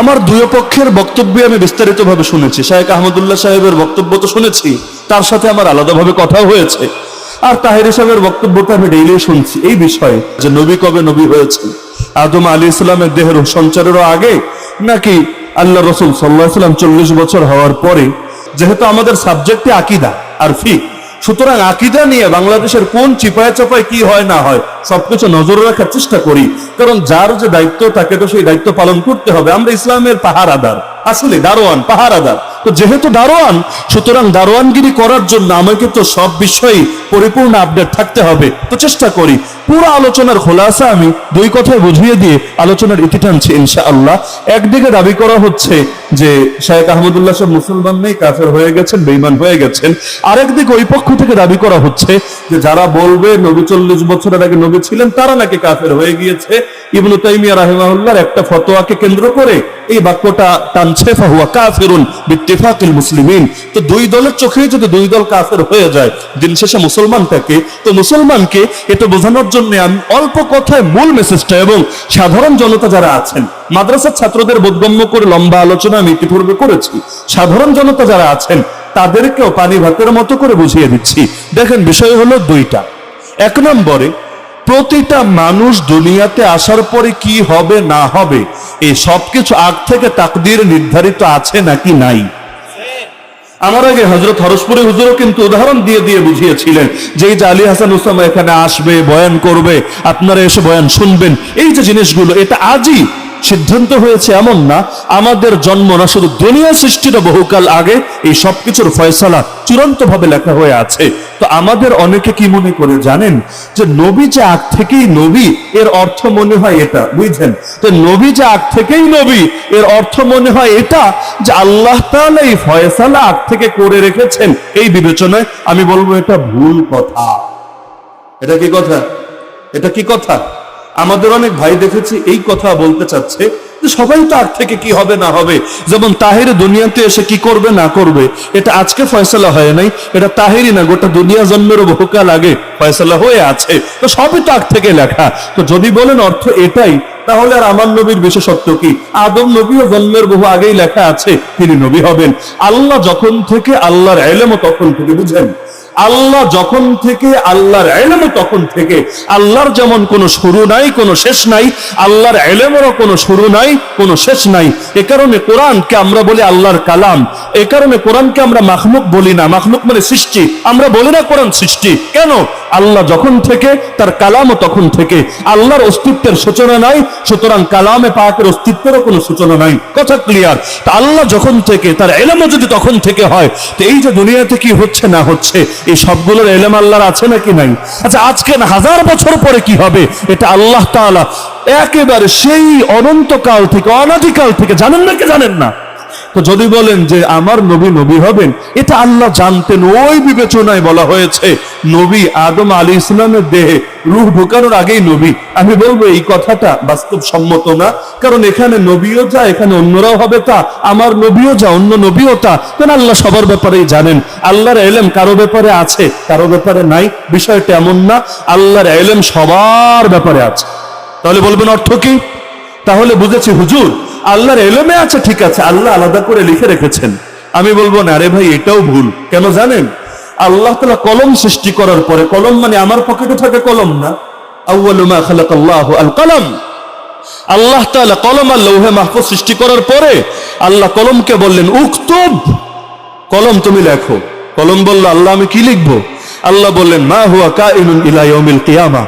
আমার দুই পক্ষের বক্তব্য আমি বিস্তারিতভাবে শুনেছি। শাহেক আহমদুল্লাহ সাহেবের বক্তব্য তো শুনেছি, তার সাথে আমার আলাদাভাবে কথা হয়েছে। আর তাহির সাহেবের বক্তব্যটা আমি ডেইলি শুনছি। এই বিষয়ে যে নবী কবে নবী হয়েছে আদম আলী ইসলামের দেহের সঞ্চারেরও আগে, নাকি আল্লাহ রসুল সাল্লাহ সাল্লাম চল্লিশ বছর হওয়ার পরে, যেহেতু আমাদের সাবজেক্টে আকিদা আর ফিক সুতরাং আকিদা নিয়ে বাংলাদেশের কোন চিপায় চাপায় কি হয় না হয়, সবকিছু নজর রাখার চেষ্টা করি। কারণ যার যে দায়িত্ব তাকে তো সেই দায়িত্ব পালন করতে হবে। আমরা ইসলামের পাহাড় আদার আসলে দারোয়ান পাহাড় আদার তো যেহেতু দারোয়ান, সুতরাং দারোয়ানগিরি করার জন্য আমাকে তো সব বিষয়ে পরিপূর্ণ আপডেট থাকতে হবে। তো চেষ্টা করি। পুরো আলোচনার খোলাসা আমি দুই কথায় বুঝিয়ে দিয়ে আলোচনার ইতি টানছি ইনশা আল্লাহ একদিকে দাবি করা হচ্ছে যে শাহেক আহমদুল্লাহ সব মুসলমান নেই, কাফের হয়ে গেছেন বেইমান হয়ে গেছেন। আরেকদিকে ওই পক্ষ থেকে দাবি করা হচ্ছে যে যারা বলবে নবী চল্লিশ বছরের আগে নবী ছিলেন, তারা নাকি কাফের হয়ে গিয়েছে। ইবনু তাইমিয়া রাহিমাহুল্লাহর একটা ফতোয়াকে কেন্দ্র করে এই বাক্যটা ফাহুয়া কাফিরুন বিত্তিফাকিল মুসলিমিন। তো দুই দলের চোখেই যদি দুই দল কাফের হয়ে যায়, দিন শেষে মুসলমানটাকে, তো মুসলমানকে এটা বোঝানোর জন্য আমি অল্প কথায় মূল মেসেজটা এবং সাধারণ জনতা যারা আছেন, মাদ্রাসার ছাত্রদের বোধগম্য করে লম্বা আলোচনা আমি ইতিপূর্বে করেছি, সাধারণ জনতা যারা আছেন, তাদেরকেও পানি ভাতের মতো করে বুঝিয়ে দিচ্ছি। দেখেন, বিষয় হলো দুইটা। এক নম্বরে প্রতিটা মানুষ দুনিয়াতে আসার পরে কি হবে, না হবে এই সবকিছু আগ থেকে তাকদির নির্ধারিত আছে নাকি নাই? আমার আগে হজরত হরসপুরে হুজুরও কিন্তু উদাহরণ দিয়ে দিয়ে বুঝিয়েছিলেন যে এই যে আলী হাসান উসামা এখানে আসবে, বয়ান করবে, আপনারা এসে বয়ান শুনবেন। এই যে জিনিসগুলো, এটা আজই সিদ্ধান্ত হয়েছে এমন না, আমাদের জন্ম না, শুধু দুনিয়া সৃষ্টিটা বহুকাল আগে এই সবকিছুর ফয়সালা চূড়ান্ত ভাবে লেখা হয়ে আছে। তো আমাদের অনেকে কি মনে করে জানেন যে নবী যে আগ থেকেই নবী, এর অর্থ মনে হয় এটা বুঝছেন তো নবী যে আগ থেকেই নবী, এর অর্থ মনে হয় এটা যে আল্লাহ তাআলা এই ফয়সালা আগ থেকে করে রেখেছেন। এই বিবেচনায় আমি বলব এটা ভুল কথা। এটা কি কথা? এটা কি কথা? আমাদের অনেক ভাই দেখেছি এই কথা বলতে চাচ্ছে সবাই তো আগ থেকে কি হবে না হবে। যেমন তাহির দুনিয়াতে এসে কি করবে না করবে, এটা আজকে ফয়সলা হয় নাই, এটা তাহিরি না, গোটা দুনিয়া জন্মেরও বহুকাল আগে ফয়সলা হয়ে আছে। তো সবই তো আগ থেকে লেখা। তো যদি বলেন অর্থ এটাই, তাহলে আর আমার নবীর বিশেষত্ব কি? আদম নবীও জন্মের বহু আগেই লেখা আছে, তিনি নবী হবেন। আল্লাহ যখন থেকে আল্লাহর এলেমও তখন থেকে বুঝেন। আল্লাহ যখন থেকে, আল্লাহর এলেম তখন থেকে। আল্লাহর যেমন কোনো শুরু নাই, কোনো শেষ নাই, আল্লাহর এলেমেরও কোনো শুরু নাই, কোনো শেষ নাই। এ কারণে কোরআনকে আমরা বলি আল্লাহর কালাম। এ কারণে কোরআনকে আমরা মাখলুক বলি না। মাখলুক মানে সৃষ্টি। আমরা বলি না কোরআন সৃষ্টি। কেন? আল্লাহ যখন থেকে, তার কালামও তখন থেকে। আল্লাহর অস্তিত্বের সূচনা নাই, সুতরাং কালামে পাকের অস্তিত্বেরও কোনো সূচনা নাই। কথা ক্লিয়ার তা আল্লাহ যখন থেকে, তার এলেমও যদি তখন থেকে হয়, তো এই যে দুনিয়াতে কি হচ্ছে না হচ্ছে, এই সবগুলোর এলেম আল্লাহর আছে নাকি নাই? আচ্ছা আজকে হাজার বছর পরে কি হবে? এটা আল্লাহ তাআলা একেবারে সেই অনন্তকাল থেকে, অনাদিকাল থেকে, জানেন না কি জানেন না? তো যদি বলেন যে আমার নবী নবী হবেন, এটা আল্লাহ জানতেন, ওই বিবেচনায় বলা হয়েছে, নবী আদম আলী ইসলামের দেহে রুহ ঢোকানোর আগেই নবী। আমি বলব এই কথাটা বাস্তব সম্মত না, কারণ এখানে নবীও যা, এখানে অন্যরাও হবে তা, আমার নবীও যা, অন্য নবীও তা। কেন আল্লাহ সবার ব্যাপারেই জানেন? আল্লাহর এলেম কারও ব্যাপারে আছে, কারও ব্যাপারে নাই, বিষয়টা এমন না, আল্লাহর এলেম সবার ব্যাপারে আছে। তাহলে বলবেন অর্থ কি? তাহলে বুঝেছি, হুজুর আল্লাহর এলেমে আছে, ঠিক আছে, আল্লাহ আলাদা করে লিখে রেখেছেন। আমি বলব না, আরে ভাই, এটাও ভুল। কেন জানেন? আল্লাহ তালা কলম সৃষ্টি করার পরে, কলম মানে আমার পকেটে থাকে কলম না। আউয়ালু মা খালাকাল্লাহু আল কলম। আল্লাহ কলম সৃষ্টি করার পরে, আল্লাহ কলমকে বললেন কলম তুমি লেখো। কলম বলল, আল্লাহ, আমি কি লিখব? আল্লাহ বললেন, মা হুয়া কাইনুন ইলা কিয়ামা।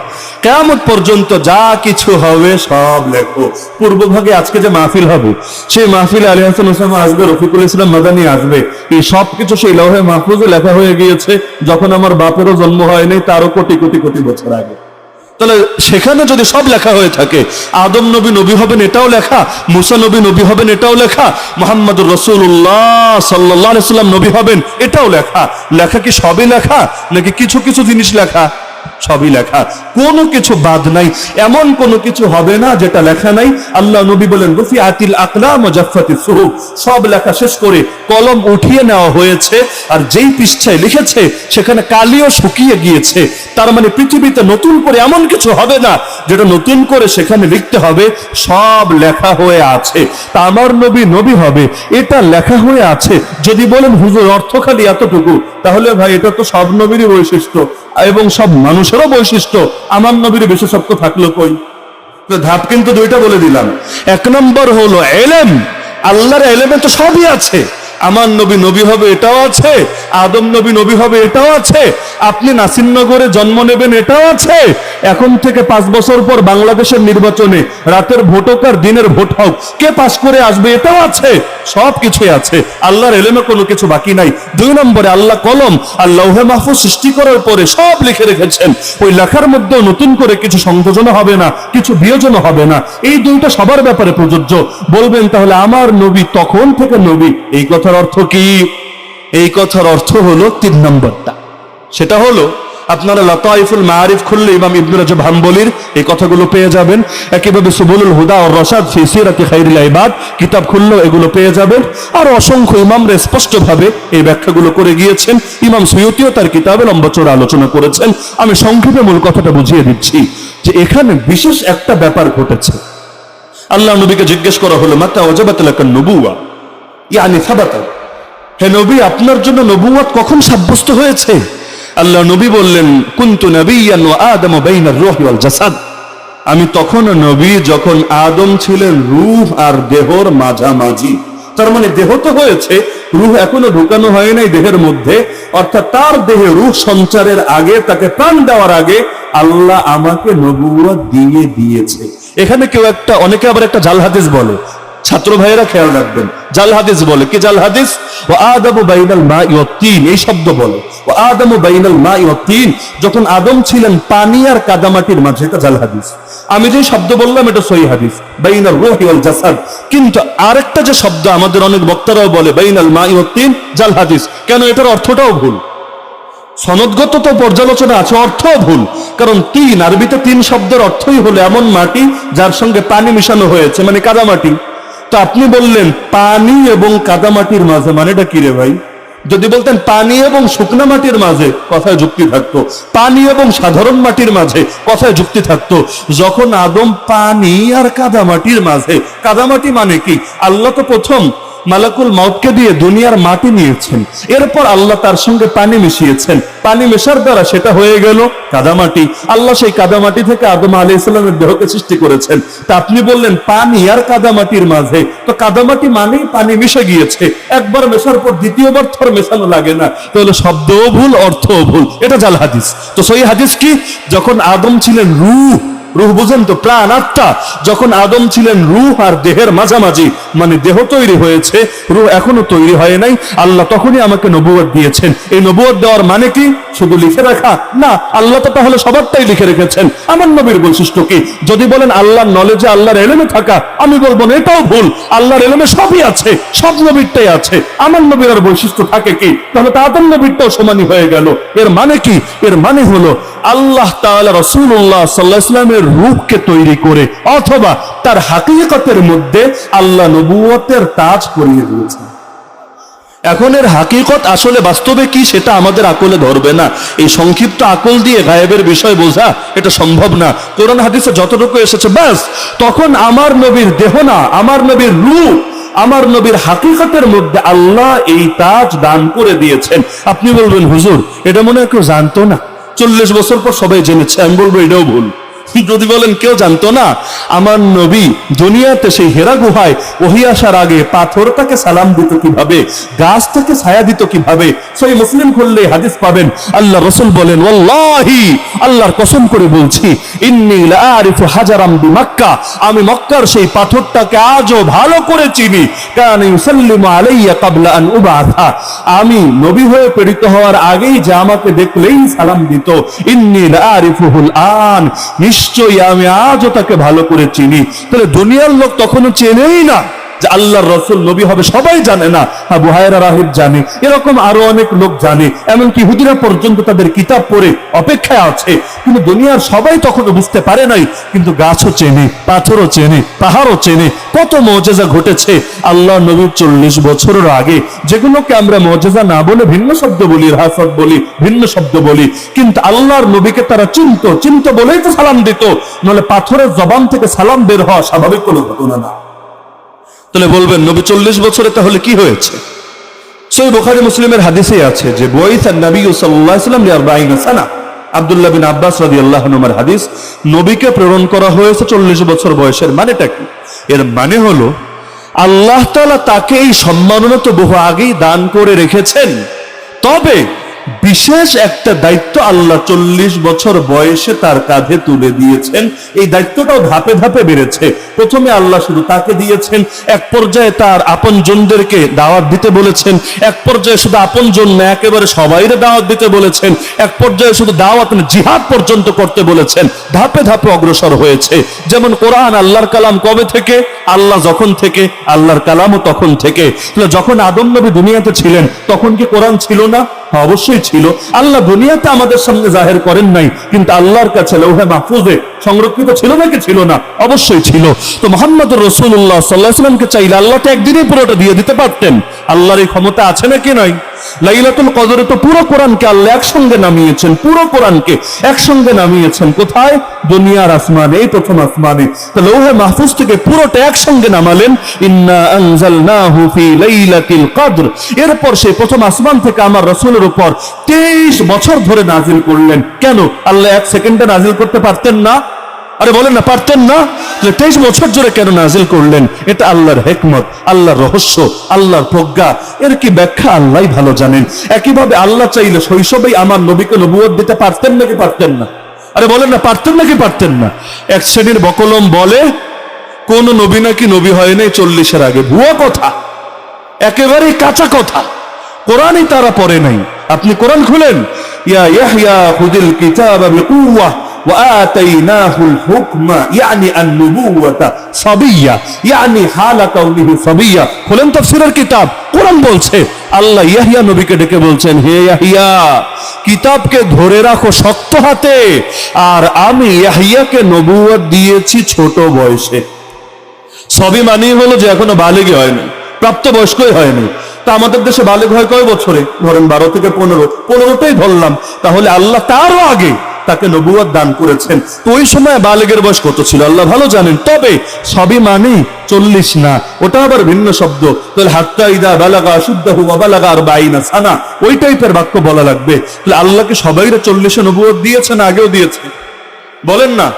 কেয়ামত পর্যন্ত যা কিছু হবে সব লেখো। পূর্বভাগে আজকে যে মাহফিল হবে, সেই মাহফিলে আলী হাসান ওসামা আসবে, রফিকুল ইসলাম মাদানি আসবে। এই সব কিছু সেই লৌহে মাহফুজে লেখা হয়ে গিয়েছে, যখন আমার বাপেরও জন্ম হয়নি তারও কোটি কোটি কোটি বছর আগে। তাহলে সেখানে যদি সব লেখা হয়ে থাকে, আদম নবী নবী হবেন এটাও লেখা, মুসা নবী নবী হবেন এটাও লেখা মোহাম্মদ রসুল্লাহ সাল্লাহ সাল্লাম নবী হবেন এটাও লেখা। লেখা কি সবই লেখা, নাকি কিছু কিছু জিনিস লেখা? সবই লেখা। কোনো কিছু বাদ নাই। এমন কোনো কিছু হবে না যেটা লেখা নাই। আল্লাহ নবী বলেন রফি আতিল আকলাম জাফাতি সুহুব। সব লেখা শেষ করে কলম উঠিয়ে নেওয়া হয়েছে। আর যেই পৃষ্ঠায় লিখেছে, সেখানে কালিও শুকিয়ে গিয়েছে। তার মানে পৃথিবীতে নতুন করে এমন কিছু হবে না যেটা নতুন করে সেখানে লিখতে হবে। সব লেখা হয়ে আছে। তা আমার নবী নবী হবে। এটা লেখা হয়ে আছে। যদি বলেন, হুজুর অর্থ খালি এতটুকু। তাহলে ভাই, এটা তো সব নবীরই বৈশিষ্ট্য। এবং সব মানুষেরও বৈশিষ্ট্য। আমার নবীর বিশেষত্ব থাকল কই? ধাপ কিন্তু দুইটা বলে দিলাম। এক নম্বর হলো এলেম। আল্লাহর এলেমে তো সবই আছে। আমার নবী নবী হবে এটাও আছে, আদম নবী নবী হবে এটাও আছে, আপনি নাসিরনগরে জন্ম নেবেন এটাও আছে। এখন থেকে পাঁচ বছর পর বাংলাদেশের নির্বাচনে রাতের ভোট হোক আর দিনের ভোট হোক, কে পাস করে আসবে এটাও আছে, সব কিছুই আছে। আল্লাহর এলেমে কোনো কিছু বাকি নাই। দুই নম্বরে আল্লাহ কলম আর লৌহে মাহফুজ সৃষ্টি করার পরে সব লিখে রেখেছেন। ওই লেখার মধ্যেও নতুন করে কিছু সংযোজন হবে না, কিছু বিয়োজন হবে না। এই দুইটা সবার ব্যাপারে প্রযোজ্য। বলবেন তাহলে আমার নবী তখন থেকে নবী, এই কথার অর্থ কি? এই কথার অর্থ হলো তিন নম্বরটা। সেটা হলো, আপনারা লতাইফুল মারিফ খুললে ইমাম ইবনুল রাজব হাম্বলির এই কথাগুলো পেয়ে যাবেন। একইভাবে সুবুলুল হুদা ও রসাদ ফি সিরাতি খাইরুল ইবাদ কিতাব খুললেও এগুলো পেয়ে যাবেন। আর অসংখ্য ইমামরা স্পষ্টভাবে এই ব্যাখ্যাগুলো করে গিয়েছেন। ইমাম সৈয়দিও তার কিতাবে লম্বা চড়া আলোচনা করেছেন। আমি সংক্ষেপে মূল কথাটা বুঝিয়ে দিচ্ছি যে এখানে বিশেষ একটা ব্যাপার ঘটেছে। আল্লাহ নবীকে জিজ্ঞেস করা হলো, মাতা ওজাবাত লাকান নবুয়া ইয়ানি সাবাতা হে নবী, আপনার জন্য নবুয়াত কখন সাব্যস্ত হয়েছে? আল্লাহ নবী বললেন, কুন্তু নবিয়ান ওয়া আদম বাইনার রূহ ওয়াল জাসাদ। আমি তখন নবী যখন আদম ছিলেন, রূহ আর দেহর মাঝামাঝি। তার মানে দেহ তো হয়েছে, রুহ এখনও ঢুকানো হয় নাই দেহের মধ্যে। অর্থাৎ তার দেহে রূহ সঞ্চারের আগে, তাকে প্রাণ দেওয়ার আগে আল্লাহ আমাকে নবুয়াত দিয়ে দিয়েছে। এখানে কেউ একটা, অনেকে আবার একটা জাল হাদিস বলে ছাত্র ভাইয়েরা খেয়াল রাখবেন। জাল হাদিস বলে। কি জাল হাদিস? ও আদম বাইনাল মা তিন। এই শব্দ বলে। ও আদম বাইনাল মা তিন। যখন আদম ছিলেন পানি আর কাদামাটির মাঝে, এটা জাল হাদিস। আমি যে শব্দ বললাম, এটা সহি হাদিস। বাইনাল রূহি ওয়াল জাসাদ। কিন্তু আরেকটা যে শব্দ আমাদের অনেক বক্তারাও বলে, বাইনাল মা তিন, জাল হাদিস। কেন এটার অর্থটাও ভুল? সনদগত তো পর্যালোচনা আছে, অর্থও ভুল। কারণ তিন, আরবিতে তিন শব্দের অর্থই হলো এমন মাটি যার সঙ্গে পানি মিশানো হয়েছে মানে কাদামাটি। তো আপনি বললেন পানি এবং কাদামাটির মাঝে মানেটা কি রে ভাই? যদি বলতেন পানি এবং শুকনা মাটির মাঝে কথায় যুক্তি থাকতো। পানি এবং সাধারণ মাটির মাঝে কথায় যুক্তি থাকতো। যখন আদম পানি আর কাদামাটির মাঝে কাদামাটি মানে কি? আল্লাহ তো প্রথম মালাকুল মাউতকে দিয়ে দুনিয়ার মাটি নিয়েছেন। এরপর আল্লাহ তার সঙ্গে পানি মিশিয়েছেন। পানি মেশার দ্বারা সেটা হয়ে গেল কাদামাটি। আল্লাহ সেই কাদামাটি থেকে আদম আলী ইসলামের দেহকে সৃষ্টি করেছেন। তা আপনি বললেন, পানি আর কাদামাটির মাঝে। তো কাদামাটি মানেই পানি মিশে গিয়েছে। একবার মেশার পর দ্বিতীয়বার থর মেশানো লাগে না। তাহলে শব্দও ভুল, অর্থও ভুল। এটা জাল হাদিস। তো সেই হাদিস কি? যখন আদম ছিলেন রূহ রুহ বুঝেন তো, প্রাণ আত্মা। যখন আদম ছিলেন রুহ আর দেহের মাঝামাঝি মানে দেহ তৈরি হয়েছে, রুহ এখনও তৈরি হয় নাই, আল্লাহ তখনই আমাকে নবুয়ত দিয়েছেন। এই নবুয়ত দেওয়ার মানে কি? শুধু লিখে রাখা? না, আল্লাহ তো তাহলে সবারটাই লিখে রেখেছেন। আমার নবীর বৈশিষ্ট্য কি? যদি বলেন আল্লাহর নলেজে আল্লাহর এলেমে থাকা, আমি বলব না, এটাও ভুল। আল্লাহর এলেমে সবই আছে, সব নবীরটাই আছে। আমার নবীর আর বৈশিষ্ট্য থাকে কি? তাহলে তো আদম নবীরটাও সমানই হয়ে গেল। এর মানে কি? এর মানে হলো, আল্লাহ তাআলা রাসূলুল্লাহ সাল্লাল্লাহু আলাইহি ওয়াসাল্লামের রূপকে তৈরি করে অথবা তার হাকিকতের মধ্যে আল্লাহ নবুয়তের তাজ পরিয়ে দিয়েছেন এখন এর হাকিকত আসলে বাস্তবে কি সেটা আমাদের আকলে ধরবে না। এই সংক্ষিপ্ত আকল দিয়ে গায়েবের বিষয় বোঝা এটা সম্ভব না। কোরআন হাদিসে যতটুকু এসেছে, ব্যাস, তখন আমার নবীর দেহ না, আমার নবীর রূপ, আমার নবীর হাকিকতের মধ্যে আল্লাহ এই তাজ দান করে দিয়েছেন। আপনি বলবেন, হুজুর, এটা মনে হয় কেউ জানতো না। চল্লিশ বছর পর সবাই জেনেছে, আমি বলব এটাও ভুল। যদি বলেন, কেউ জানতো না? আমার নবী দুনিয়াতে সেই হেরা গুহায় ওহি আসার আগে পাথরটাকে সালাম দিত কীভাবে? গাছ থেকে ছায়া দিত কীভাবে? সেই মুসলিম খুললে হাদিস পাবেন। আল্লাহ রসুল বলেন, ওয়াল্লাহি, আল্লাহর কসম করে বলছি, ইন্নি লাআরিফু হাজারাম বিমাক্কা। আমি মক্কার সেই পাথরটাকে আজও ভালো করে চিনি। কারণ ইউসাল্লিমু আলাইয়া ক্বাবলা আন উবাথা আমি নবী হয়ে প্রেরিত হওয়ার আগেই যে আমাকে দেখলেই সালাম দিত। ইন্নি লাআরিফুহুল আন। নিশ্চয়ই আমি আজও তাকে ভালো করে চিনি। তাহলে দুনিয়ার লোক তখনও চেনেই না। যে আল্লাহর রসুল, নবী হবে, সবাই জানে না। হ্যাঁ বুহায়রা রাহিব জানে। এরকম আরও অনেক লোক জানে। এমনকি হুদিরা পর্যন্ত তাদের কিতাব পড়ে অপেক্ষায় আছে। কিন্তু দুনিয়ার সবাই তখনও বুঝতে পারে নাই। কিন্তু গাছও চেনে, পাথরও চেনে, পাহাড়ও চেনে। কত মজেজা ঘটেছে। আল্লাহ নবীর চল্লিশ বছরের আগে যেগুলোকে আমরা মজেজা না বলে ভিন্ন শব্দ বলি হাসদ বলি, ভিন্ন শব্দ বলি, কিন্তু আল্লাহর নবীকে তারা চিনত। চিন্ত বলেই তো সালাম দিত। নলে পাথরের জবান থেকে সালাম বের হওয়া স্বাভাবিক কোনো ঘটনা না। তাহলে বলবেন, নবী, চল্লিশ বছরে তাহলে কি হয়েছে? সই বুখারী মুসলিমের হাদিসে আছে যে বিন আব্বাস হাদিস, নবীকে প্রেরণ করা হয়েছে চল্লিশ বছর বয়সের। মানেটা কি? এর মানে হলো, আল্লাহ তাআলা তাকে এই সম্মাননা তো বহু আগেই দান করে রেখেছেন। তবে বিশেষ একটা দায়িত্ব আল্লাহ চল্লিশ বছর বয়সে তার কাঁধে তুলে দিয়েছেন। এই দায়িত্বটাও ধাপে ধাপে বেড়েছে। প্রথমে আল্লাহ শুধু তাকে দিয়েছেন এক পর্যায়ে তার আপন জনদেরকে দাওয়াত দিতে বলেছেন এক পর্যায়ে শুধু আপন জন না একেবারে সবাইরে দাওয়াত দিতে বলেছেন এক পর্যায়ে শুধু দাওয়াত না, জিহাদ পর্যন্ত করতে বলেছেন। ধাপে ধাপে অগ্রসর হয়েছে। যেমন কোরআন আল্লাহর কালাম কবে থেকে? আল্লাহ যখন থেকে আল্লাহর কালামও তখন থেকে। যখন আদম নবী দুনিয়াতে ছিলেন তখন কি কোরআন ছিল না? অবশ্যই ছিল। আল্লাহ দুনিয়াতে আমাদের সামনে জাহের করেন নাই, কিন্তু আল্লাহর কাছে লৌহে মাহফুজে সংরক্ষিত ছিল নাকি ছিল না? অবশ্যই ছিল। তো মোহাম্মদ রসুল্লাহ সাল্লাহ সাল্লামকে চাইলে আল্লাহটা একদিনই পুরোটা দিয়ে দিতে পারতেন। আল্লাহর এই ক্ষমতা আছে নাকি নয় লাইলাতুল কদরে তো পুরো কোরআনকে আল্লাহ একসঙ্গে নামিয়েছেন, পুরো কোরআনকে একসঙ্গে নামিয়েছেন। কোথায়? দুনিয়ার আসমানে, এই প্রথম আসমানে। তো লৌহে মাহফুজ থেকে পুরোটা একসঙ্গে নামালেন। ইন্না আনজালনাহু ফি লাইলাতিল কদর। এরপর সেই প্রথম আসমান থেকে আমার রাসূলের উপর 23 বছর ধরে নাজিল করলেন। কেন? আল্লাহ এক সেকেন্ডে নাজিল করতে পারতেন না? আরে বলেন না, পারতেন না? তেইশ বছর জুড়ে কেন নাজিল করলেন? এটা আল্লাহর হেকমত, আল্লাহর রহস্য, আল্লাহর প্রজ্ঞা। এর কি ব্যাখ্যা? আল্লাহ ভালো জানেন। একইভাবে আল্লাহ চাইলে শৈশবেই আমার নবীকে নবুয়ত দিতে পারতেন নাকি পারতেন না? আরে বলেন না, পারতেন নাকি পারতেন না? এক শ্রেণির বকলম বলে, কোন নবী নাকি নবী হয় নাই চল্লিশের আগে। ভুয়া কথা। একেবারেই কাঁচা কথা। কোরআনই তারা পড়ে নাই। আপনি কোরআন খুলেন? ইয়া ইয়াহইয়া খুদিল কিতাবা বিকুওয়া وآتيناه الحكم يعني النبوة صبية يعني حال كونه صبية খুলেন তাফসীরের কিতাব কোরআন বলছে আল্লাহ ইয়াহিয়া নবীকে ডেকে বলছেন হে ইয়াহিয়া কিতাবকে ধরে রাখো শক্ত হাতে আর আমি ইয়াহিয়াকে নবুয়ত দিয়েছি ছোট বয়সে সবই মানিয়ে হলো যে এখনো বালেগই হয়নি প্রাপ্ত বয়স্কই হয়নি তা আমাদের দেশে বালেগ হয় কয় বছরে ধরেন বারো থেকে পনেরো পনেরোটাই ধরলাম তাহলে আল্লাহ তারও আগে তাকে নবুয়াদ দান করেছেন। তো ওই সময় বালেগের বয়স কত ছিল? আল্লাহ ভালো জানেন। তবে সবই মানি চল্লিশ না। ওটা আবার ভিন্ন শব্দ। তাহলে হাত্তা ইদা বালাগা শুদ্ধ হুয়া বালাগা আর বাইনা সানা। ওই টাইপের বাক্য বলা লাগবে। তাহলে আল্লাহকে সবাইরা চল্লিশে নবুয়াদ দিয়েছেন, আগেও দিয়েছে? বলেন না।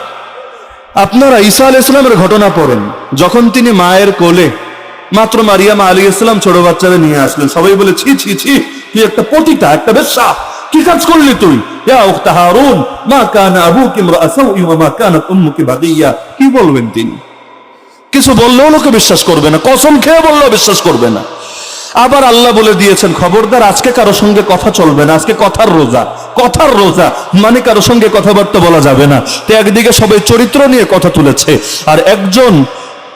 আপনারা ঈসা আল ইসলামের ঘটনা পড়েন। যখন তিনি মায়ের কোলে মাত্র মারিয়ামা আলী ইসলাম ছোট বাচ্চারা নিয়ে আসলেন, সবাই বলে, ছি ছি ছি, তুই একটা পতিতা, একটা বেশ্যা। কি কাজ করলি তুই? কি বলবেন তিনি? কিছু বললেও লোকে বিশ্বাস করবে না, কসম খেয়ে বিশ্বাস করবে না। আবার আল্লাহ বলে দিয়েছেন, খবরদার, আজকে কারও সঙ্গে কথা চলবে না, আজকে কথার রোজা কথার রোজা। মানে কারও সঙ্গে কথাবার্তা বলা যাবে না। তো একদিকে সবাই চরিত্র নিয়ে কথা তুলেছে, আর একজন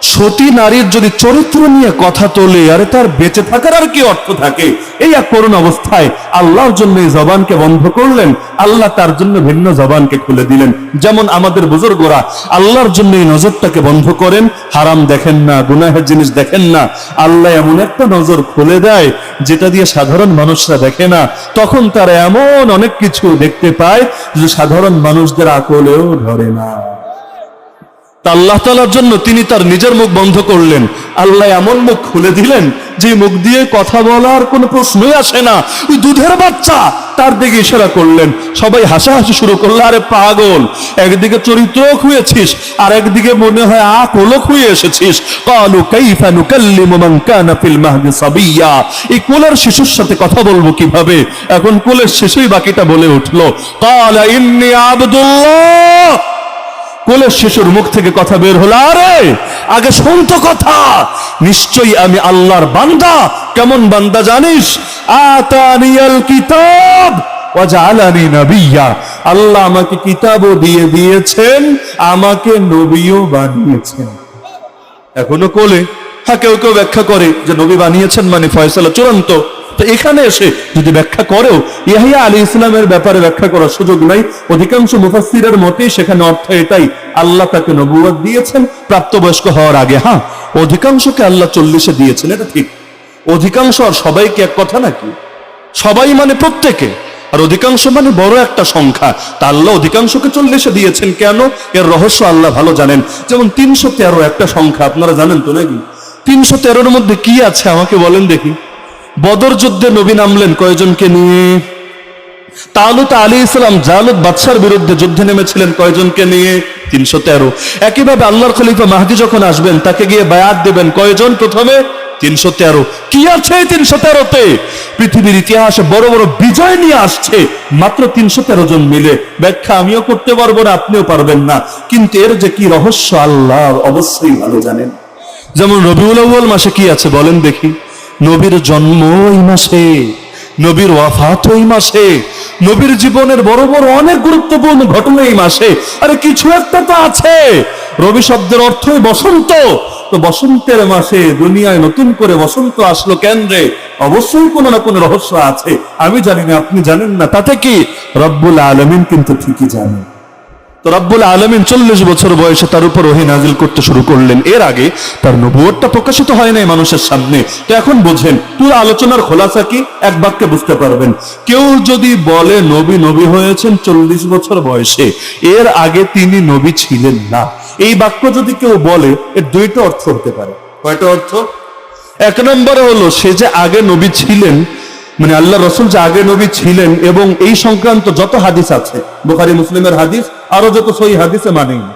সতী নারীর যদি চরিত্র নিয়ে কথা তোলে, আরে তার বেঁচে থাকার আর কি অর্থ থাকে? এই এক করুণ অবস্থায় আল্লাহর জন্য এই জবানকে বন্ধ করলেন, আল্লাহ তার জন্য ভিন্ন জবানকে খুলে দিলেন। যেমন আমাদের বুজুর্গরা আল্লাহর জন্য এই নজরটাকে বন্ধ করেন, হারাম দেখেন না, গুনাহের জিনিস দেখেন না। আল্লাহ এমন একটা নজর খুলে দেয়, যেটা দিয়ে সাধারণ মানুষরা দেখে না। তখন তারা এমন অনেক কিছু দেখতে পায় যে সাধারণ মানুষদের আকলেও ধরে না। তা আল্লাহ তালার জন্য তিনি তার নিজের মুখ বন্ধ করলেন। আল্লাহ এমন মুখ খুলে দিলেন, যে মুখ দিয়ে কথা বলার কোনো প্রশ্নই আসে না। ওই দুধের বাচ্চা তার দিকে ইশারা করলেন। সবাই হাসাহাসি শুরু করল, আরে পাগল, একদিকে চরিত্র খুঁয়েছিস আর একদিকে মনে হয় আকলও খুঁয়ে এসেছিস। কালু কাইফা নুকাল্লিমু মান কানা ফিল সাবিয়্যা এই কোলের শিশুর সাথে কথা বলব কীভাবে? এখন কোলের শিশুই বাকিটা বলে উঠল, কালা ইন্নী আব্দুল্লাহ। কোলের শিশুর মুখ থেকে কথা বের হলো, আরে, আগে শুনত কথা। নিশ্চয়ই আমি আল্লাহর বান্দা। কেমন বান্দা জানিস? আতানিয়াল কিতাব আল্লাহ আমাকে কিতাবও দিয়ে দিয়েছেন, আমাকে নবীও বানিয়েছেন। এখনও কোলে হ্যাঁ কেউ কেউ ব্যাখ্যা করে যে নবী বানিয়েছেন মানে ফয়সালা চূড়ান্ত। তো এখানে এসে যদি ব্যাখ্যা করেও ইয়াহিয়া আলী ইসলামের ব্যাপারে ব্যাখ্যা করার সুযোগ নাই, অধিকাংশ মুফাসসিরের মতেই সেখানে অর্থ এটাই, আল্লাহ তাকে নবুয়ত দিয়েছেন, প্রাপ্তবয়স্ক হওয়ার আগে। হ্যাঁ অধিকাংশকে আল্লাহ চল্লিশে দিয়েছেন এটা ঠিক। অধিকাংশ আর সবাইকে এক কথা নাকি? সবাই মানে প্রত্যেকে। আর অধিকাংশ মানে বড় একটা সংখ্যা। তা আল্লাহ অধিকাংশকে চল্লিশে দিয়েছেন কেন? এর রহস্য আল্লাহ ভালো জানেন। যেমন তিনশো তেরো একটা সংখ্যা, আপনারা জানেন তো নাকি? তিনশো তেরোর মধ্যে কি আছে আমাকে বলেন দেখি। বদর যুদ্ধে নবী নামলেন কয়জনকে নিয়ে? তালুত আলী ইসলাম জালুত বাদশার বিরুদ্ধে যুদ্ধে নেমেছিলেন কয়জনকে নিয়ে? তিনশো তেরো। একইভাবে আল্লাহর খলিফা মাহদি যখন আসবেন, তাকে গিয়ে বায়াত দেবেন কয়জন প্রথমে? তিনশো তেরো। কি আছে তিনশো তেরোতে? পৃথিবীর ইতিহাসে বড় বড় বিজয় নিয়ে আসছে। মাত্র তিনশো তেরো জন মিলে। ব্যাখ্যা আমিও করতে পারব না, আপনিও পারবেন না। কিন্তু এর যে কি রহস্য আল্লাহ অবশ্যই ভালো জানেন। যেমন রবিউল মাসে কি আছে বলেন দেখি। নবীর জন্ম ওই মাসে, নবীর ওয়াফাত ওই মাসে, নবীর জীবনের বড় বড় অনেক গুরুত্বপূর্ণ ঘটনা এই মাসে। আরে কিছু একটা তো আছে। রবি শব্দের অর্থই বসন্ত। তো বসন্তের মাসে দুনিয়ায় নতুন করে বসন্ত আসলো কেন্দ্রে অবশ্যই কোনো না কোনো রহস্য আছে। আমি জানি না, আপনি জানেন না। তাতে কি? রব্বুল আলমিন কিন্তু ঠিকই জানেন। তো রব্বুল আলমিন চল্লিশ বছর বয়সে তার উপর ওহি নাজিল করতে শুরু করলেন। এর আগে তার নবুয়টা প্রকাশিত হয় নাই মানুষের সামনে। তো এখন বোঝেন, পুরো আলোচনার খোলাসা কি? এক বাক্যে বুঝতে পারবেন। কেউ যদি বলে, নবী নবী হয়েছেন চল্লিশ বছর বয়সে। এর আগে তিনি নবী ছিলেন না। এই বাক্য যদি কেউ বলে, এর দুইটা অর্থ হতে পারে। কয়টা অর্থ? এক নম্বরে হলো, সে যে আগে নবী ছিলেন মানে আল্লাহ রসুল যে আগে নবী ছিলেন এবং এই সংক্রান্ত যত হাদিস আছে, বুখারি, মুসলিমের হাদিস আরও যত সই হাদিসে মানেই না।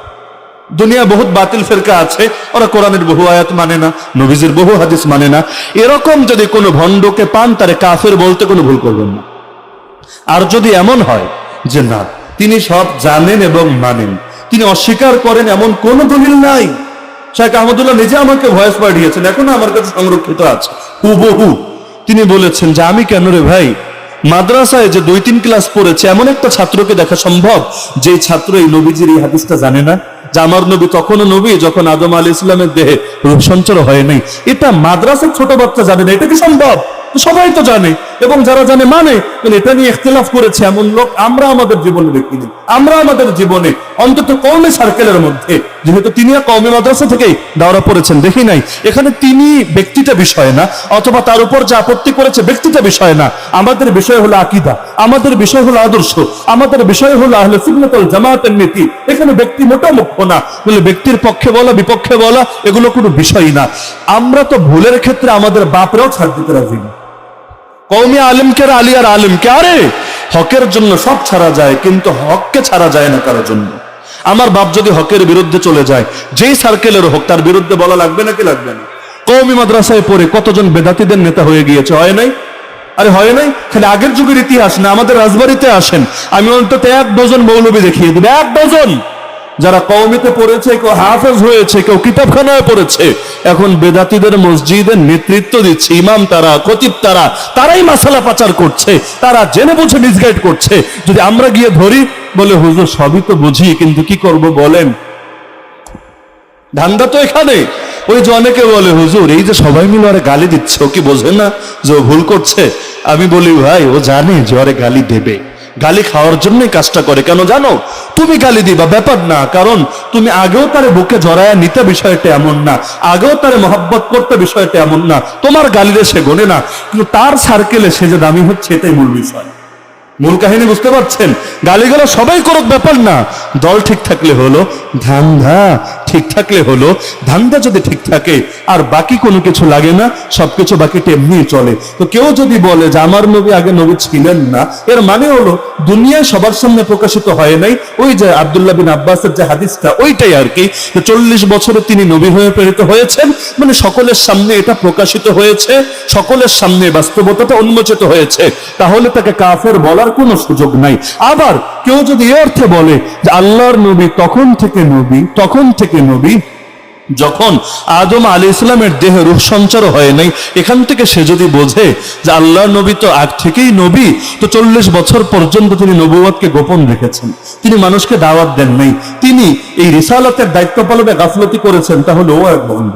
দুনিয়া বহুত বাতিল ফেরকা আছে, ওরা কোরআনের বহু আয়াত মানে না, নবীজির বহু হাদিস মানে না। এরকম যদি কোনো ভণ্ডকে পান, তারে কাফের বলতে কোনো ভুল করবেন না। আর যদি এমন হয় যে না, তিনি সব জানেন এবং মানেন, তিনি অস্বীকার করেন এমন কোন দলিল নাই। শেখ আহমদুল্লাহ নিজে আমাকে ভয়েস পাঠিয়েছেন, এখনও আমার কাছে সংরক্ষিত আছে। হুবহু। তিনি বলেছেন যে, আমি কেন রে ভাই? মাদ্রাসায় যে দুই তিন ক্লাস পড়েছে, এমন একটা ছাত্রকে দেখা সম্ভব যে ছাত্র এই নবীজির এই হাদিসটা জানে না? যে আমার নবী তখনও নবী, যখন আদম আলী ইসলামের দেহে রূপ সঞ্চার হয় নাই। এটা মাদ্রাসার ছোট বাচ্চা জানে না। এটা কি সম্ভব? সবাই তো জানে। এবং যারা জানে মানে এটা নিয়ে ইখতিলাফ করেছে এমন লোক আমরা আমাদের জীবনে দেখিনি। আমরা আমাদের জীবনে অন্তত কৌমি সার্কেলের মধ্যে, যেহেতু তিনি কৌমি মাদ্রাসা থেকেই দাওরা পড়েছেন, দেখি নাই। এখানে তিনি ব্যক্তিটা বিষয় না, অথবা তার উপর যে আপত্তি করেছে ব্যক্তিটা বিষয় না। আমাদের বিষয় হলো আকিদা, আমাদের বিষয় হলো আদর্শ, আমাদের বিষয় হলো আহলে সুন্নাতুল জামাতের নীতি। এখানে ব্যক্তি মোটা মুখ্য না, বলে ব্যক্তির পক্ষে বলা, বিপক্ষে বলা, এগুলো কোনো বিষয় না। আমরা তো ভুলের ক্ষেত্রে আমাদের বাপরাও ছাড় দিতে রাজি না। কৌমি আলিমকে আলী আর আলিমকে আরে, হকের জন্য সব ছাড়া যায়, কিন্তু হককে ছাড়া যায় না কারোর জন্য। আমার বাপ যদি হকের বিরুদ্ধে চলে যায়, যেই সার্কেলের হোক, তার বিরুদ্ধে বলা লাগবে নাকি লাগবে না? কৌমি মাদ্রাসায় পড়ে কতজন বেদাতিদের নেতা হয়ে গিয়েছে, হয় নাই? আরে, হয় নাই? খালি আগের যুগের ইতিহাস না, আমাদের রাজবাড়িতে আসেন। আমি অন্তত এক ডজন মৌলবী দেখিয়ে দিব, এক ডজন। যারা কওমিতে পড়েছে, কেউ হাফেজ হয়েছে, কেউ কিতাবখানায় পড়েছে, এখন বেদাতিদের মসজিদের নেতৃত্ব দিচ্ছে, ইমাম তারা, খতিব তারা, তারাই মাসালা পাচার করছে, তারা জেনে বুঝে মিসগাইড করছে। যদি আমরা গিয়ে ধরি, বলে, হুজুর, সবই তো বুঝি, কিন্তু কি করব বলেন? ধান্দা তো এখানে। ওই যে অনেকে বলে, হুজুর, এই যে সবাই মিলে ওরে গালি দিচ্ছে, ও কি বোঝে না যে ভুল করছে? আমি বলি, ভাই, ও জানে যে ওরে গালি দেবে। গালি খাওয়ার জন্যই কাজটা করে। কেন জানো? তুমি গালি দিবা, ব্যাপার না। কারণ তুমি আগেও তারে বুকে জড়ায় নিতে বিষয়টা এমন না। আগেও তারে মহব্বত করতে বিষয়টা এমন না। তোমার গালিরে সে গোনে না। কিন্তু তার সার্কেলে সে যে দামি হচ্ছে, এটাই মূল বিষয়। মূল কাহিনী বুঝতে পারছেন? গালিগালা সবাই করুক, ব্যাপার না। দল ঠিক থাকলে হলো ধান্দা। ঠিক থাকলে হলো, ধান্দা যদি ঠিক থাকে, আর বাকি কোনো কিছু লাগে না সবকিছু বাকিটা এমনি চলে। তো কেউ যদি বলে যে আমার নবী আগে নবী ছিলেন না, এর মানে হলো দুনিয়ায় সবার সামনে প্রকাশিত হয় নাই, ওই যে আব্দুল্লাহ বিন আব্বাসের যে হাদিসটা, ওইটাই আর কি। চল্লিশ বছরে তিনি নবী হয়ে প্রেরিত হয়েছেন মানে সকলের সামনে এটা প্রকাশিত হয়েছে, সকলের সামনে বাস্তবতাটা উন্মোচিত হয়েছে। তাহলে তাকে কাফের বলার কোনো সুযোগ নাই। আবার কেউ যদি এ অর্থে বলে যে আল্লাহর নবী তখন থেকে নবী, তখন থেকে নবী? যখন আদম আলী ইসলামের দেহে রূপ সঞ্চার হয় নাই, এখান থেকে সে যদি বোঝে যে আল্লাহ নবী তো আগ থেকেই নবী, তো চল্লিশ বছর পর্যন্ত তিনি নবুয়াদকে গোপন রেখেছেন। তিনি মানুষকে দাওয়াত দেন নাই। তিনি এই রিসালতের দায়িত্ব পালনে গাফলতি করেছেন, তাহলে ও এক বন্ধ।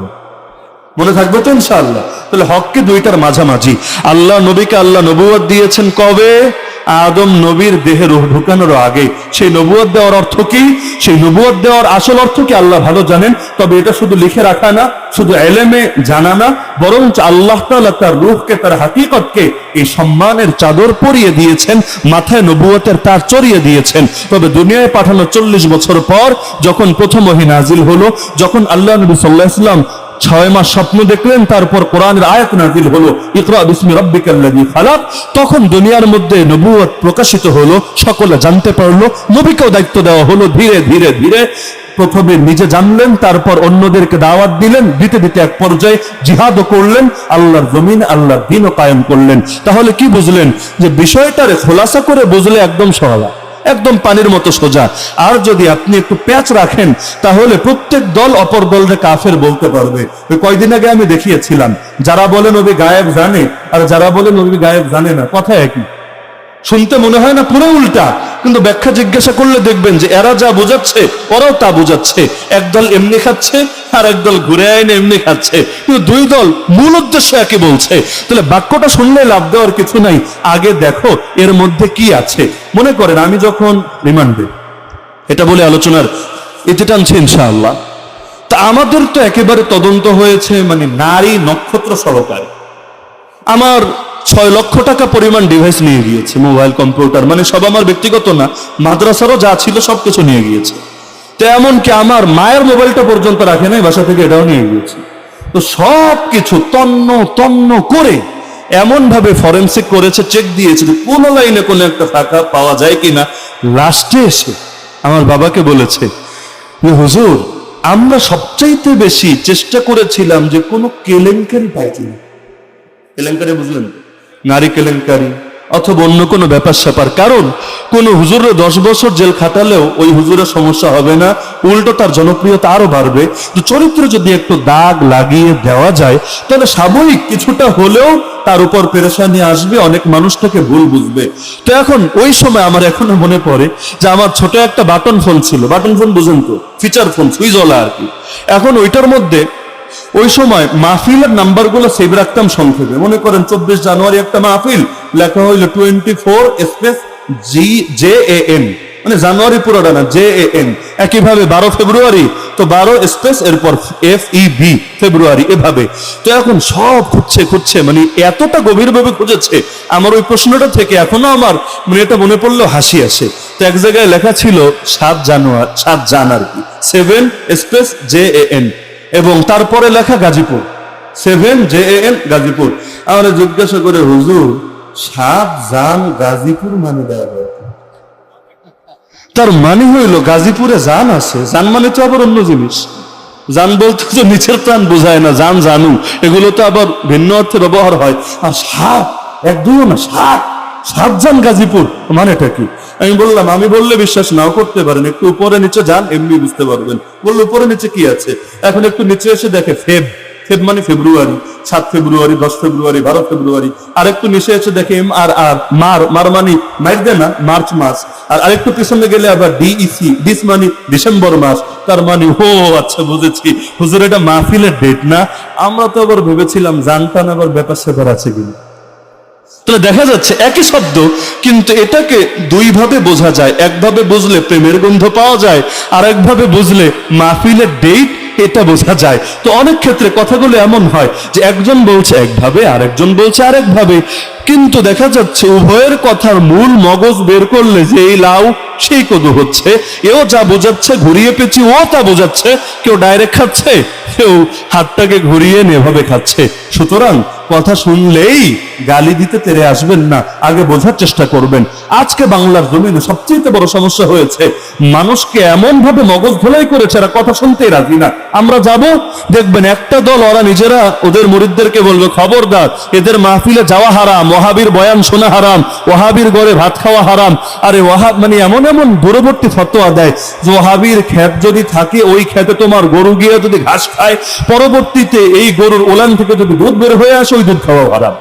মনে থাকবে তো ইনশাআল্লাহ? তাহলে হককে দুইটার মাঝামাঝি। আল্লাহ নবীকে আল্লাহ নবুয়ত দিয়েছেন কবে? আদম নবীর দেহে রূহ ঢুকানোর আগে, সেই নবুয়ত দেওয়ার অর্থ কি? সেই নবুয়ত দেওয়ার আসল অর্থ কি? আল্লাহ ভালো জানেন, তবে এটা শুধু লিখে রাখা না, শুধু এলেমে জানা না বরং আল্লাহ তাআলা তার রূহকে, তার হাকিকতকে এই সম্মানের চাদর পরিয়ে দিয়েছেন, মাথায় নবুয়তের তার চড়িয়ে দিয়েছেন। তবে দুনিয়ায় পাঠানো চল্লিশ বছর পর, যখন প্রথম ওহী নাজিল হলো, যখন আল্লাহ নবী সাল্লাহ ইসলাম ছয় মাস স্বপ্ন দেখলেন, তারপর কোরআনের আয়াত নাজিল হলো, ইকরা বিসমি রাব্বিকাল্লাযী খালাক। তখন দুনিয়ার মধ্যে নবুয়ত প্রকাশিত হলো, সকলে জানতে পারল, নবীকেও দায়িত্ব দেওয়া হলো ধীরে ধীরে ধীরে। প্রথমে নিজে জানলেন, তারপর অন্যদেরকে দাওয়াত দিলেন, দিতে দিতে এক পর্যায়ে জিহাদও করলেন, আল্লাহর জমিন, আল্লাহর দিনও কায়েম করলেন। তাহলে কি বুঝলেন? যে বিষয়টারে খোলাসা করে বুঝলে একদম সহজ একদম পানির মতো সোজা। আর যদি আপনি একটু প্যাচ রাখেন, তাহলে প্রত্যেক দল অপর দলকে কাফের বলতে পারবে। ওই কয়দিন আগে আমি দেখিয়েছিলাম, যারা বলেন নবী গায়েব জানে, আর যারা বলেন নবী গায়েব জানে না, কথা একই। শুনতে মনে হয় না, পুরো উল্টা। কিন্তু ব্যাখ্যা জিজ্ঞাসা করলে দেখবেন যে এরা যা বোঝাচ্ছে, ওরাও তা বোঝাচ্ছে। একদল এমনি খাচ্ছে, আর একদল ঘুরে আইনে এমনি খাচ্ছে। কিন্তু দুই দল মূল উদ্দেশ্য একই বলছে। তাহলে বাক্যটা শুনলে লাভ দেওয়ার কিছু নাই। আগে দেখো এর মধ্যে কি আছে। মনে করেন, আমি যখন রিমান্ডে, এটা বলে আলোচনার এতে টানছে ইনশাআল্লাহ। তা আমাদের তো একেবারে তদন্ত হয়েছে মানে নারী নক্ষত্র সহকারে। আমার ছয় লক্ষ টাকা পরিমাণ ডিভাইস নিয়ে গিয়েছে মোবাইল কম্পিউটার মানে সব আমার ব্যক্তিগত না, মাদ্রাসারও যা ছিল সবকিছু নিয়ে গিয়েছে। তো এমনকি আমার মায়ের মোবাইলটা পর্যন্ত রাখে নাই, বাসা থেকে এটাও নিয়ে গিয়েছে। তো সব কিছু তন্ন তন্ন করে এমন ভাবে ফরেন্সিক করেছে চেক দিয়েছে যে কোন লাইনে কোনো একটা টাকা পাওয়া যায় কিনা। লাস্টে এসে আমার বাবাকে বলেছে যে, হুজুর, আমরা সবচাইতে বেশি চেষ্টা করেছিলাম যে কোনো কেলেঙ্কারি পাই কিনা। কেলেঙ্কারি বুঝলেন? নারী কেলেঙ্কারি অথবা অন্য কোনো ব্যাপার স্যাপার। কারণ কোন হুজুরের দশ বছর জেল খাটালেও ওই হুজুরের সমস্যা হবে না, উল্টো তার জনপ্রিয়তা আরও বাড়বে। তো চরিত্র যদি একটু দাগ লাগিয়ে দেওয়া যায়, তাহলে সাময়িক কিছুটা হলেও তার উপর পেরেশানি আসবে, অনেক মানুষ থেকে ভুল বুঝবে। তো এখন ওই সময় আমার এখনও মনে পড়ে যে আমার ছোট একটা বাটন ফোন ছিল। বাটন ফোন বুঝেন তো, ফিচার ফোন সুইজওয়ালা আর কি। এখন ওইটার মধ্যে ওই সময় মাহফিলের নাম্বারগুলো সেভ রাখতাম সংক্ষেপে। মনে করেন চব্বিশ জানুয়ারি একটা মাহফিল, লেখা হইল twenty four space G, J A N. মানে জানুয়ারি পুরোটা না, জে এ এন। একইভাবে বারো ফেব্রুয়ারি, তো বারো স্পেস, এরপর এফ ই বি, ফেব্রুয়ারি, এভাবে। তো এখন সব খুঁজছে খুঁজছে মানে এতটা গভীরভাবে খুঁজেছে। আমার ওই প্রশ্নটা থেকে এখনও আমার মানে এটা মনে পড়ল হাসি আসে। তো এক জায়গায় লেখা ছিল সাত জানুয়ারি সাত জান আর কি seven space J A N. এবং তারপরে লেখা Gazipur. Seven J N Gazipur. আমরা জিজ্ঞাসা করে, হুজুর, সাত জান গাজীপুর মানে দেওয়া তার মানে হইল, গাজীপুরে জান আছে। জান মানে তো আবার অন্য জিনিস। জান বলতে তো নিচের প্রাণ বোঝায় না, জান জানু এগুলো তো আবার ভিন্ন অর্থে ব্যবহার হয়। আর সাত, এক দুইও না, সাত। সাত জান গাজীপুর, মানেটা কি? আমি বললাম, আমি বললে বিশ্বাস নাও করতে পারেন, একটু উপরে নিচে যান, এমনি বুঝতে পারবেন। বলল, উপরে নিচে কি আছে? এখন একটু নিচে এসে দেখে ফেব। ফেব মানে ফেব্রুয়ারি, সাত ফেব্রুয়ারি, দশ ফেব্রুয়ারি, বারো ফেব্রুয়ারি। আর একটু নিচে এসে দেখে এম আর আর মার মার মানে মাইর না, মার্চ মাস। আর আরেকটু পিছনে গেলে আবার ডিইসি ডিস মানে ডিসেম্বর মাস। তার মানে ও আচ্ছা বুঝেছি। হুজুর, এটা মাহফিলের ডেট না? আমরা তো আবার ভেবেছিলাম, জানতাম আবার ব্যাপার স্যাপার আছে কিনা। তাহলে দেখা যাচ্ছে একই শব্দ, কিন্তু এটাকে দুইভাবে বোঝা যায়। একভাবে বুঝলে প্রেমের গন্ধ পাওয়া যায়, আর একভাবে বুঝলে মাহফিলের ডেট এটা বোঝা যায়। তো অনেক ক্ষেত্রে কথাগুলো এমন হয় যে একজন বলছে একভাবে, আরেকজন বলছে আরেকভাবে। কিন্তু দেখা যাচ্ছে উভয়ের কথার মূল মগজ বের করলে যে এই লাউ, সেই কদু হচ্ছে। এও যা বোঝাচ্ছে ঘুরিয়ে পেঁচি, ও তা বোঝাচ্ছে। কেউ ডাইরেক্ট খাচ্ছে, কেউ হাতটাকে ঘুরিয়ে নেভাবে খাচ্ছে। সুতরাং কথা শুনলেই গালি দিতে তেরে আসবেন না, আগে বোঝার চেষ্টা করবেন। আজকে বাংলার জমিনে সবচেয়ে বড় সমস্যা হয়েছে, মানুষকে এমন ভাবে মগজ ধোলাই করেছে এরা কথা শুনতেই রাজি না। আমরা যাব, দেখবেন একটা দল, ওরা নিজেরা, ওদের মরিদদেরকে বলবে, খবরদার, এদের মাহফিলে যাওয়া হারাম ওহাবির বয়ান শোনা হারাম ওহাবির গড়ে ভাত খাওয়া হারাম। আরে ওহাব মানে এমন এমন দূরবর্তী ফতোয়া দেয় যে ওহাবির ক্ষেত যদি থাকে, ওই ক্ষেতে তোমার গরু গিয়ে যদি ঘাস খায়, পরবর্তীতে এই গরুর ওলান থেকে যদি দুধ বের হয়ে আসে, ওই দুধ খাওয়া হারাম।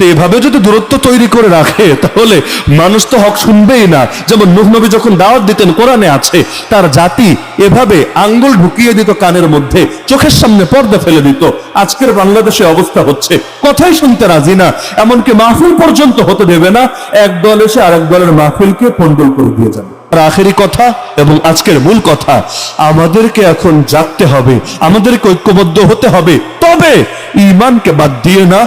তো এভাবে যদি দূরত্ব তৈরি করে রাখে, তাহলে মানুষ তো হক শুনবেই না। যেমন নবী যখন দাওয়াত দিতেন, কোরআনে আছে, তার জাতি এভাবে আঙ্গুল ঢুকিয়ে দিত কানের মধ্যে, চোখের সামনে পর্দা ফেলে দিত। আজকের বাংলাদেশে অবস্থা হচ্ছে, কথাই শুনতে রাজি না। এমনকি মাহফিল পর্যন্ত হতে দেবে না, এক দল এসে আরেক দলের মাহফিলকে পন্ডল করে দিয়ে যাবে। আখেরি কথা এবং আজকের মূল কথা, আমাদেরকে এখন জাগতে হবে, আমাদেরকে ঐক্যবদ্ধ হতে হবে। তবে ইমানকে বাদ দিয়ে না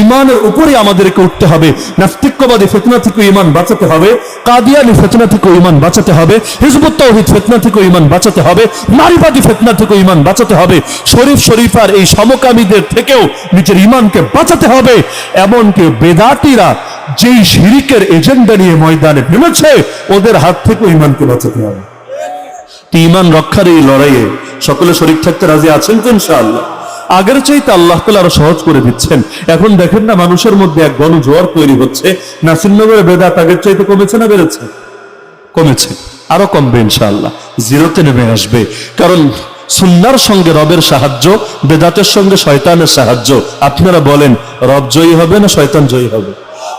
ইমানের উপরে আমাদেরকে উঠতে হবে। নাস্তিক্যবাদী ফেতনা থেকে ইমান বাঁচাতে হবে, কাদিয়ানি ফেতনা থেকে ইমান বাঁচাতে হবে, হিজবুত তৌহিদ ফেতনা থেকে ইমান বাঁচাতে হবে, নারীবাদী ফেতনা থেকে ইমান বাঁচাতে হবে, শরীফ শরীফার এই সমকামীদের থেকেও নিজের ইমানকে বাঁচাতে হবে। এমনকি বেদাতিরা যেই শিরিকের এজেন্ডা নিয়ে ময়দানে নেমেছে, ওদের হাত থেকে ইমানকে বাঁচাতে হবে। ইমান রক্ষার এই লড়াইয়ে সকলে শরীর থাকতে রাজি আছেন তো ইনশাআল্লাহ? আগের চাইতে আল্লাহ তালা আরও সহজ করে দিচ্ছেন। এখন দেখেন না, মানুষের মধ্যে এক গণজোয়ার তৈরি হচ্ছে। নাসিরনগরের বেদাত আগের চাইতে কমেছে না বেড়েছে? কমেছে, আরও কমবে ইনশাআল্লাহ। জিরোতে নেমে আসবে। কারণ সুন্নার সঙ্গে রবের সাহায্য, বেদাতের সঙ্গে শয়তানের সাহায্য, আপনারা বলেন, রব জয়ী হবে না শয়তান জয়ী হবে?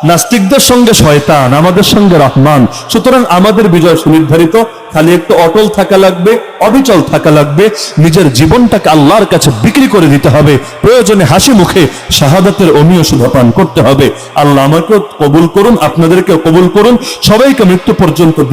নাস্তিকদের সঙ্গে শয়তান, আমাদের সঙ্গে রহমান। সুতরাং আমাদের বিজয় সুনির্ধারিত। খালি একটু অটল থাকা লাগবে, অবিচল থাকা লাগবে। নিজের জীবনটাকে আল্লাহর কাছে বিক্রি করে দিতে হবে। প্রয়োজনে হাসি মুখে শাহাদাতের অমীয় শুভপান করতে হবে। আল্লাহ আমাকেও কবুল করুন, আপনাদেরকেও কবুল করুন। সবাইকে মৃত্যু পর্যন্ত